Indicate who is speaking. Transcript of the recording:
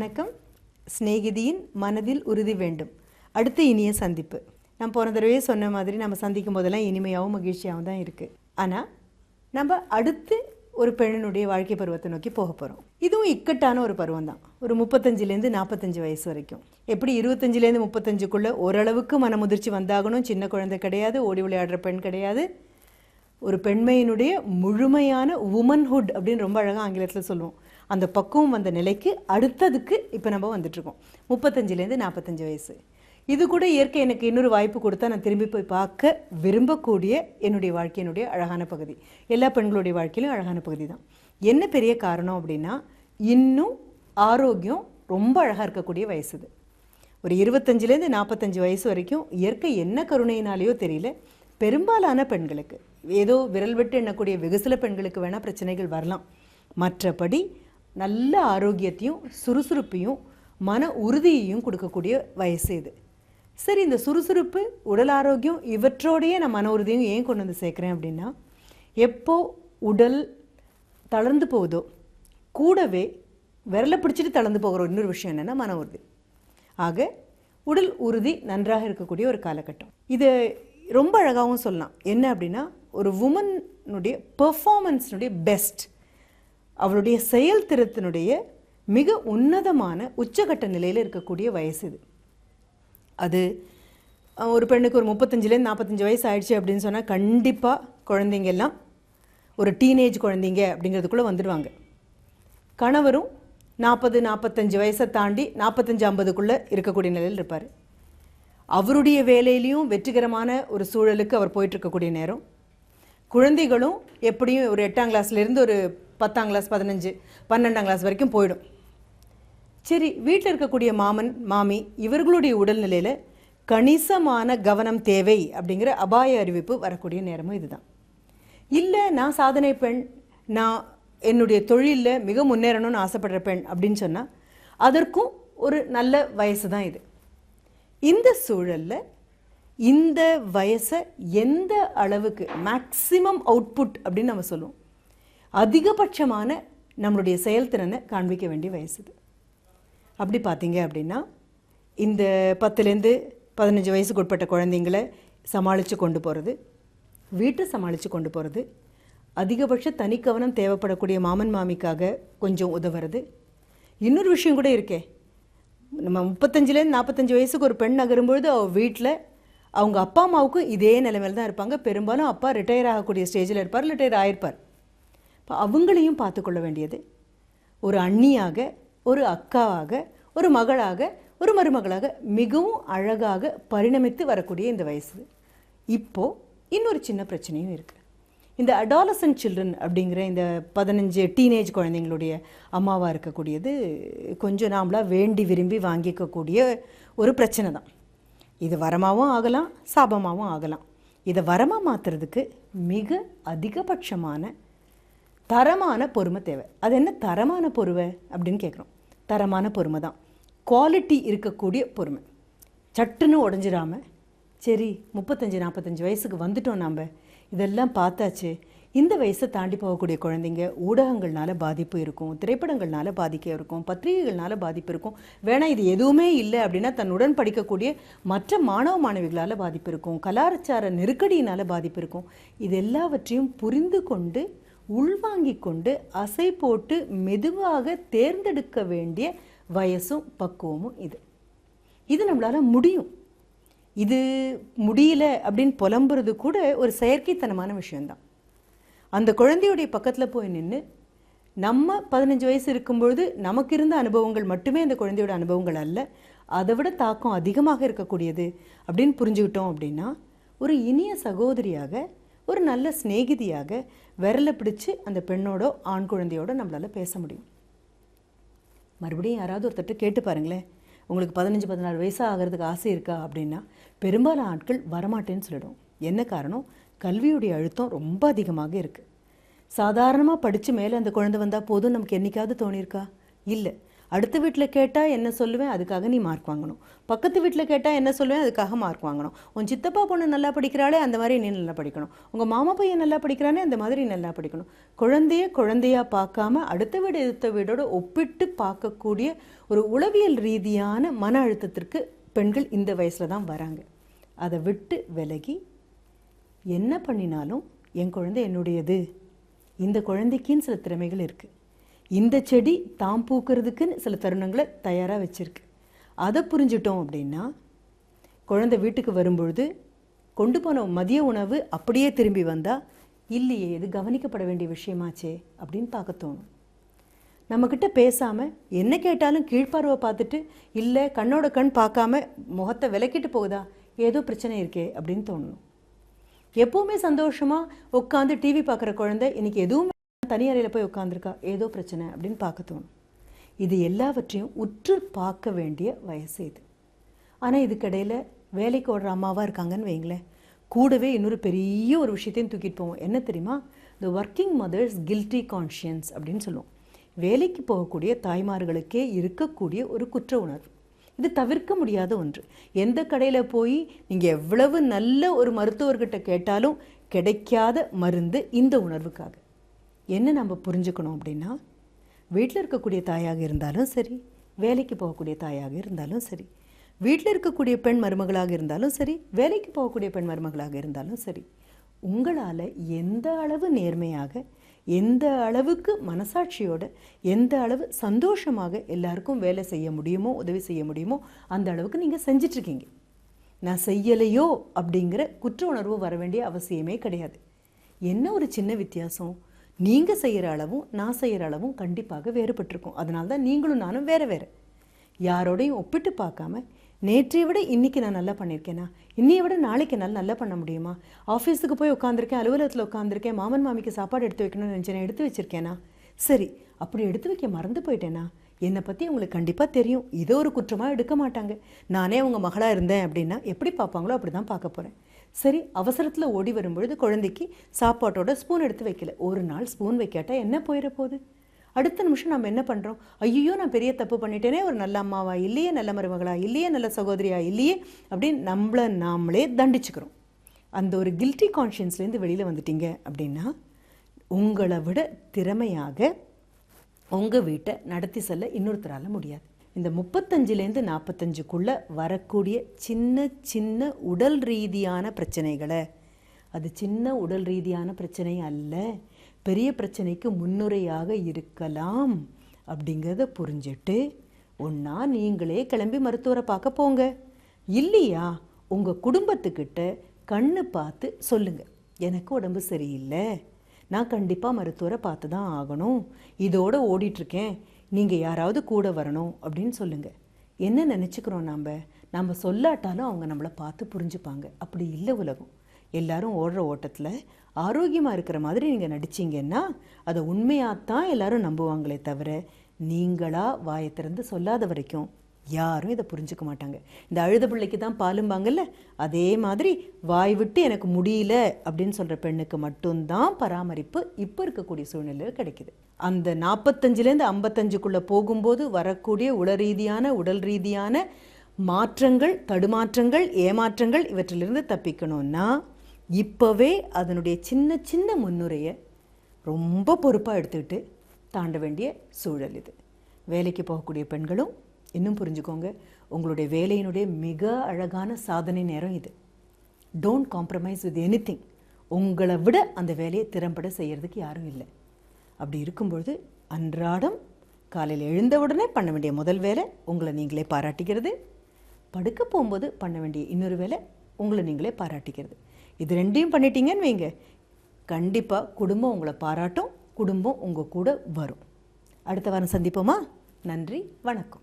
Speaker 1: வணக்கம். சிநேகிதியின் மனதில் உறுதி வேண்டும். அடுத்த இனிய சந்திப்பு. நான் போன தடவையே சொன்ன மாதிரி நம்ம சந்திக்கும் போதெல்லாம் இனிமையாகவும் மகிழ்ச்சியாகவும் தான் இருக்குது ஆனால் நம்ம அடுத்து ஒரு பெண்ணினுடைய வாழ்க்கை பருவத்தை நோக்கி போக போகிறோம் இதுவும் இக்கட்டான ஒரு பருவம் தான். ஒரு முப்பத்தஞ்சுலேருந்து நாற்பத்தஞ்சு வயசு வரைக்கும். எப்படி இருபத்தஞ்சிலேருந்து முப்பத்தஞ்சுக்குள்ளே ஓரளவுக்கு மனமுதிர்ச்சி வந்தாகணும்? சின்ன குழந்தை கிடையாது ஓடி விளையாடுற பெண் கிடையாது. ஒரு பெண்மையினுடைய முழுமையான உமன்ஹுட் அப்படின்னு ரொம்ப அழகாக ஆங்கிலத்தில் சொல்லுவோம். அந்த பக்குவம் வந்த நிலைக்கு அடுத்ததுக்கு இப்போ நம்ம வந்துட்ருக்கோம் முப்பத்தஞ்சுலேருந்து நாற்பத்தஞ்சு வயசு. இது கூட இயற்கை எனக்கு இன்னொரு வாய்ப்பு கொடுத்தா நான் திரும்பி போய் பார்க்க விரும்பக்கூடிய என்னுடைய வாழ்க்கையினுடைய அழகான பகுதி. எல்லா பெண்களுடைய வாழ்க்கையிலும் அழகான பகுதி தான். என்ன பெரிய காரணம் அப்படின்னா இன்னும் ஆரோக்கியம் ரொம்ப அழகாக இருக்கக்கூடிய வயசு இது ஒரு இருபத்தஞ்சிலேருந்து நாற்பத்தஞ்சு வயசு வரைக்கும் இயற்கை என்ன கருணையினாலேயோ தெரியல. பெரும்பாலான பெண்களுக்கு ஏதோ விரல் விட்டு எண்ணக்கூடிய வெகு சில பெண்களுக்கு வேணால் பிரச்சனைகள் வரலாம். மற்றபடி நல்ல ஆரோக்கியத்தையும் சுறுசுறுப்பையும் மன உறுதியையும் கொடுக்கக்கூடிய வயசு இது. சரி இந்த சுறுசுறுப்பு உடல் ஆரோக்கியம் இவற்றோடையே நான் மன உறுதியும் ஏன் கொண்டு வந்து சேர்க்குறேன் அப்படின்னா எப்போ உடல் தளர்ந்து போகுதோ கூடவே விரலை பிடிச்சிட்டு தளர்ந்து போகிற இன்னொரு விஷயம் என்னென்னா மன உறுதி. ஆக உடல் உறுதி நன்றாக இருக்கக்கூடிய ஒரு காலகட்டம். இது ரொம்ப அழகாகவும் சொல்லலாம். என்ன அப்படின்னா ஒரு உமனுடைய பெர்ஃபார்மன்ஸினுடைய பெஸ்ட் அவளுடைய செயல்திறத்தினுடைய மிக உன்னதமான உச்சகட்ட நிலையில் இருக்கக்கூடிய வயசு இது. அது ஒரு பெண்ணுக்கு ஒரு முப்பத்தஞ்சுலேருந்து நாற்பத்தஞ்சு வயசு ஆயிடுச்சு அப்படின்னு சொன்னால் கண்டிப்பாக குழந்தைங்க எல்லாம் ஒரு டீனேஜ் குழந்தைங்க அப்படிங்கிறதுக்குள்ளே வந்துடுவாங்க. கணவரும் நாற்பது நாற்பத்தஞ்சு வயசை தாண்டி நாற்பத்தஞ்சு ஐம்பதுக்குள்ளே இருக்கக்கூடிய நிலையில் இருப்பார். அவருடைய வேலையிலையும் வெற்றிகரமான ஒரு சூழலுக்கு அவர் போயிட்டுருக்கக்கூடிய நேரம். குழந்தைகளும் எப்படியும் ஒரு எட்டாம் கிளாஸ்லேருந்து ஒரு பத்தாம் கிளாஸ் பதினஞ்சு பன்னெண்டாம் கிளாஸ் வரைக்கும் போயிடும். சரி வீட்டில் இருக்கக்கூடிய மாமன் மாமி இவர்களுடைய உடல்நிலையில் கணிசமான கவனம் தேவை அப்படிங்கிற அபாய அறிவிப்பு வரக்கூடிய நேரமும் இதுதான். இல்லை நான் சாதனை பெண் நான் என்னுடைய தொழிலில் மிக முன்னேறணும்னு ஆசைப்படுற பெண் அப்படின்னு சொன்னால் அதற்கும் ஒரு நல்ல வயசு தான் இது. இந்த சூழலில் இந்த வயசை எந்த அளவுக்கு மேக்ஸிமம் அவுட்புட் அப்படின்னு நம்ம சொல்லுவோம். அதிகபட்சமான நம்மளுடைய செயல்திறனை காண்பிக்க வேண்டிய வயசு இது. அப்படி பார்த்தீங்க அப்படின்னா இந்த பத்துலேருந்து பதினஞ்சு வயசுக்கு உட்பட்ட குழந்தைங்களை சமாளித்து கொண்டு போகிறது வீட்டை சமாளித்து கொண்டு போகிறது அதிகபட்ச தனிக்கவனம் தேவைப்படக்கூடிய மாமன் மாமிக்காக கொஞ்சம் உதவுறது. இன்னொரு விஷயம் கூட இருக்கே. நம்ம முப்பத்தஞ்சுலேருந்து நாற்பத்தஞ்சு வயசுக்கு ஒரு பெண் நகரும்பொழுது அவள் வீட்டில் அவங்க அப்பா அம்மாவுக்கும் இதே நிலைமையில் தான் இருப்பாங்க. பெரும்பாலும் அப்பா ரிட்டையர் ஆகக்கூடிய ஸ்டேஜில் இருப்பார் ரிட்டையர் ஆகிருப்பார் இப்போ அவங்களையும் பார்த்துக்கொள்ள வேண்டியது. ஒரு அண்ணியாக ஒரு அக்காவாக ஒரு மகளாக ஒரு மருமகளாக மிகவும் அழகாக பரிணமித்து வரக்கூடிய இந்த வயசு. இப்போ இன்னொரு சின்ன பிரச்சனையும் இருக்குது இந்த அடாலசன் சில்ட்ரன் அப்படிங்கிற இந்த பதினஞ்சு டீனேஜ் குழந்தைங்களுடைய அம்மாவாக இருக்கக்கூடியது கொஞ்சம் நாமளாக வேண்டி விரும்பி வாங்கிக்கக்கூடிய ஒரு பிரச்சனை தான். இது வரமாகவும் ஆகலாம் சாபமாகவும் ஆகலாம். இதை வரமாக மாற்றுறதுக்கு மிக அதிகபட்சமான தரமான பொறுமை தேவை. அது என்ன தரமான பொறுமை அப்படின்னு கேட்குறோம் தரமான பொறுமை தான். குவாலிட்டி இருக்கக்கூடிய பொறுமை. சட்டுன்னு உடஞ்சிடாமல் சரி முப்பத்தஞ்சு நாற்பத்தஞ்சு வயசுக்கு வந்துட்டோம் நாம். இதெல்லாம் பார்த்தாச்சு. இந்த வயசை தாண்டி போகக்கூடிய குழந்தைங்க ஊடகங்கள்னால பாதிப்பு இருக்கும் திரைப்படங்கள்னால பாதிக்க இருக்கும் பத்திரிகைகள்னால பாதிப்பு இருக்கும். வேணால் இது எதுவுமே இல்லை அப்படின்னா தன்னுடன் படிக்கக்கூடிய மற்ற மாணவ மாணவிகளால் பாதிப்பு இருக்கும். கலாச்சார நெருக்கடியினால் பாதிப்பு இருக்கும். இது எல்லாவற்றையும் புரிந்து கொண்டு உள்வாங்கிக் கொண்டு அசை போட்டு மெதுவாக தேர்ந்தெடுக்க வேண்டிய வயசும் பக்குவமும் இது. இது நம்மளால் முடியும். இது முடியல அப்படின்னு புலம்புறது கூட ஒரு செயற்கைத்தனமான விஷயந்தான் அந்த குழந்தையுடைய பக்கத்தில் போய் நின்று நம்ம பதினஞ்சு வயசு இருக்கும்பொழுது நமக்கு இருந்த அனுபவங்கள் மட்டுமே அந்த குழந்தையோட அனுபவங்கள் அல்ல அதை விட தாக்கம் அதிகமாக இருக்கக்கூடியது அப்படின்னு புரிஞ்சுக்கிட்டோம் அப்படின்னா ஒரு இனிய சகோதரியாக ஒரு நல்ல சிநேகிதியாக விரலை பிடிச்சு அந்த பெண்ணோட ஆண் குழந்தையோட நம்மளால் பேச முடியும். மறுபடியும் யாராவது ஒருத்தட்ட கேட்டு பாருங்களேன். உங்களுக்கு பதினஞ்சு பதினாறு வயசு ஆகிறதுக்கு ஆசை இருக்கா அப்படின்னா பெரும்பாலான ஆட்கள் வரமாட்டேன்னு சொல்லிடும் என்ன காரணம்? கல்வியுடைய அழுத்தம் ரொம்ப அதிகமாக இருக்குது சாதாரணமாக படித்து மேலே அந்த குழந்தை வந்தால் போதும் நமக்கு என்னைக்காவது தோணியிருக்கா? இல்லை. அடுத்த வீட்டில் கேட்டால் என்ன சொல்லுவேன்? அதுக்காக நீ மார்க் வாங்கணும். பக்கத்து வீட்டில் கேட்டால் என்ன சொல்லுவேன்? அதுக்காக மார்க் வாங்கணும். உன் சித்தப்பா பொண்ணு நல்லா படிக்கிறாளே அந்த மாதிரி நீ நல்லா படிக்கணும். உங்கள் மாமா பையன் நல்லா படிக்கிறானே அந்த மாதிரி நல்லா படிக்கணும். குழந்தைய குழந்தையா பார்க்காம அடுத்த வீடு எடுத்த வீடோட ஒப்பிட்டு பார்க்கக்கூடிய ஒரு உளவியல் ரீதியான மன அழுத்தத்திற்கு பெண்கள் இந்த வயசில் தான் வராங்க. அதை விட்டு விலகி என்ன பண்ணினாலும் என் குழந்தை என்னுடையது. இந்த குழந்தைக்குன்னு சில திறமைகள் இருக்குது இந்த செடி தாம் பூக்கிறதுக்குன்னு சில தருணங்களை தயாராக வச்சுருக்கு. அதை புரிஞ்சிட்டோம் அப்படின்னா குழந்தை வீட்டுக்கு வரும்பொழுது கொண்டு போன மதிய உணவு அப்படியே திரும்பி வந்தால் இல்லையே இது கவனிக்கப்பட வேண்டிய விஷயமாச்சே அப்படின்னு பார்க்க தோணும். நம்மக்கிட்ட பேசாமல் என்ன கேட்டாலும் கீழ்ப்பார்வை பார்த்துட்டு இல்லை கண்ணோட கண் பார்க்காம முகத்தை விலக்கிட்டு போகுதா? ஏதோ பிரச்சனை இருக்கே அப்படின்னு தோணணும் எப்போவுமே சந்தோஷமாக உட்காந்து டிவி பார்க்குற குழந்தை இன்னைக்கு எதுவும் தனி அறையில் போய் உட்காந்துருக்கா ஏதோ பிரச்சனை அப்படின்னு பார்க்க தோணும். இது எல்லாவற்றையும் உற்று பார்க்க வேண்டிய வயசு இது. ஆனால் இதுக்கிடையில் வேலைக்கு ஓடுற அம்மாவாக இருக்காங்கன்னு வைங்களேன். கூடவே இன்னொரு பெரிய ஒரு விஷயத்தையும் தூக்கிட்டு போவோம். என்ன தெரியுமா? The working mothers guilty conscience அப்படின்னு சொல்லுவோம். வேலைக்கு போகக்கூடிய தாய்மார்களுக்கே இருக்கக்கூடிய ஒரு குற்ற உணர்வு. இது தவிர்க்க முடியாத ஒன்று. எந்த கடையில் போய் நீங்கள் எவ்வளவு நல்ல ஒரு மருத்துவர்கிட்ட கேட்டாலும் கிடைக்காத மருந்து இந்த உணர்வுக்காக. என்ன நம்ம புரிஞ்சுக்கணும் அப்படின்னா வீட்டில் இருக்கக்கூடிய தாயாக இருந்தாலும் சரி வேலைக்கு போகக்கூடிய தாயாக இருந்தாலும் சரி வீட்டில் இருக்கக்கூடிய பெண் மருமகளாக இருந்தாலும் சரி வேலைக்கு போகக்கூடிய பெண் மருமகளாக இருந்தாலும் சரி உங்களால் எந்த அளவு நேர்மையாக எந்த அளவுக்கு மனசாட்சியோட எந்த அளவு சந்தோஷமாக எல்லாருக்கும் வேலை செய்ய முடியுமோ உதவி செய்ய முடியுமோ அந்த அளவுக்கு நீங்கள் செஞ்சிட்ருக்கீங்க. நான் செய்யலையோ அப்படிங்கிற குற்ற உணர்வு வர வேண்டிய அவசியமே கிடையாது. என்ன ஒரு சின்ன வித்தியாசம்? நீங்கள் செய்கிற அளவும் நான் செய்கிற அளவும் கண்டிப்பாக வேறுபட்டிருக்கும். அதனால தான் நீங்களும் நானும் வேறு வேறு. யாரோடையும் ஒப்பிட்டு பார்க்காம நேற்றைய விட இன்றைக்கி நான் நல்லா பண்ணியிருக்கேனா? இன்னையை விட நாளைக்கு என்னால் நல்லா பண்ண முடியுமா? ஆஃபீஸுக்கு போய் உட்காந்துருக்கேன் அலுவலகத்தில் உட்காந்துருக்கேன் மாமன் மாமிக்கு சாப்பாடு எடுத்து வைக்கணும்னு நினச்சேன் எடுத்து வச்சிருக்கேனா? சரி அப்படி எடுத்து வைக்க மறந்து போயிட்டேனா? என்னை பற்றி உங்களுக்கு கண்டிப்பாக தெரியும். இதை ஒரு குற்றமாக எடுக்க மாட்டாங்க. நானே அவங்க மகளாக இருந்தேன் அப்படின்னா எப்படி பார்ப்பாங்களோ அப்படி தான் பார்க்க போகிறேன் சரி அவசரத்தில் ஓடி வரும்பொழுது குழந்தைக்கு சாப்பாட்டோட ஸ்பூன் எடுத்து வைக்கல. ஒரு நாள் ஸ்பூன் வைக்காட்டால் என்ன போயிட போகுது? அடுத்த நிமிஷம் நம்ம என்ன பண்ணுறோம் ஐயோ நான் பெரிய தப்பு பண்ணிட்டேனே ஒரு நல்ல அம்மாவா இல்லையே நல்ல மருமகளா இல்லையே நல்ல சகோதரியா இல்லையே அப்படின்னு நம்மளை நாமளே தண்டிச்சுக்கிறோம். அந்த ஒரு கில்ட்டி கான்ஷியன்ஸ்லேருந்து வெளியில் வந்துட்டீங்க அப்படின்னா உங்களை விட திறமையாக உங்கள் வீட்டை நடத்தி செல்ல இன்னொருத்தரால் முடியாது. இந்த முப்பத்தஞ்சிலேருந்து நாற்பத்தஞ்சுக்குள்ளே வரக்கூடிய சின்ன சின்ன உடல் ரீதியான பிரச்சனைகளை. அது சின்ன உடல் ரீதியான பிரச்சனை அல்ல. பெரிய பிரச்சனைக்கு முன்னுரையாக இருக்கலாம் அப்படிங்கிறத புரிஞ்சுட்டு ஒன்றா நீங்களே கிளம்பி மருத்துவரை பார்க்க போங்க. இல்லையா? உங்கள் குடும்பத்துக்கிட்ட கண்ணு பார்த்து சொல்லுங்கள் எனக்கு உடம்பு சரியில்லை. நான் கண்டிப்பாக மருத்துவரை பார்த்து தான் ஆகணும். இதோடு ஓடிட்டுருக்கேன் நீங்கள் யாராவது கூட வரணும் அப்படின்னு சொல்லுங்கள் என்ன நினச்சிக்கிறோம் நாம்? நம்ம சொல்லாட்டாலும் அவங்க நம்மளை பார்த்து புரிஞ்சுப்பாங்க. அப்படி இல்லை உலகம். எல்லாரும் ஓடுற ஓட்டத்தில் ஆரோக்கியமாக இருக்கிற மாதிரி நீங்கள் நடிச்சீங்கன்னா அதை உண்மையாகத்தான் எல்லாரும் நம்புவாங்களே தவிர நீங்களாக வாயை திறந்து சொல்லாத வரைக்கும் யாரும் இதை புரிஞ்சுக்க மாட்டாங்க. இந்த அழுத பிள்ளைக்கு தான் பாலும்பாங்கல்ல? அதே மாதிரி வாய் விட்டு எனக்கு முடியல அப்படின்னு சொல்கிற பெண்ணுக்கு மட்டும்தான் பராமரிப்பு இப்போ இருக்கக்கூடிய சூழ்நிலையில் கிடைக்குது. அந்த நாற்பத்தஞ்சிலேருந்து ஐம்பத்தஞ்சுக்குள்ளே போகும்போது வரக்கூடிய உள ரீதியான உடல் ரீதியான மாற்றங்கள் தடுமாற்றங்கள் ஏமாற்றங்கள் இவற்றிலிருந்து தப்பிக்கணும்னா இப்போவே அதனுடைய சின்ன சின்ன முன்னுரையை ரொம்ப பொறுப்பாக எடுத்துக்கிட்டு தாண்ட வேண்டிய சூழல் இது. வேலைக்கு போகக்கூடிய பெண்களும் இன்னும் புரிஞ்சுக்கோங்க. உங்களுடைய வேலையினுடைய மிக அழகான சாதனை நேரம் இது. Don't compromise with anything உங்களை விட அந்த வேலையை திறம்பட செய்கிறதுக்கு யாரும் இல்லை. அப்படி இருக்கும்பொழுது அன்றாடம் காலையில் எழுந்த உடனே பண்ண வேண்டிய முதல் வேலை உங்களை நீங்களே பாராட்டிக்கிறது. படுக்க போகும்போது பண்ண வேண்டிய இன்னொரு வேலை உங்களை நீங்களே பாராட்டிக்கிறது. இது ரெண்டையும் பண்ணிட்டீங்கன்னு வைங்க. கண்டிப்பாக குடும்பம் உங்களை பாராட்டும் குடும்பம் உங்கள் கூட வரும். அடுத்த வாரம் சந்திப்போமா? நன்றி வணக்கம்.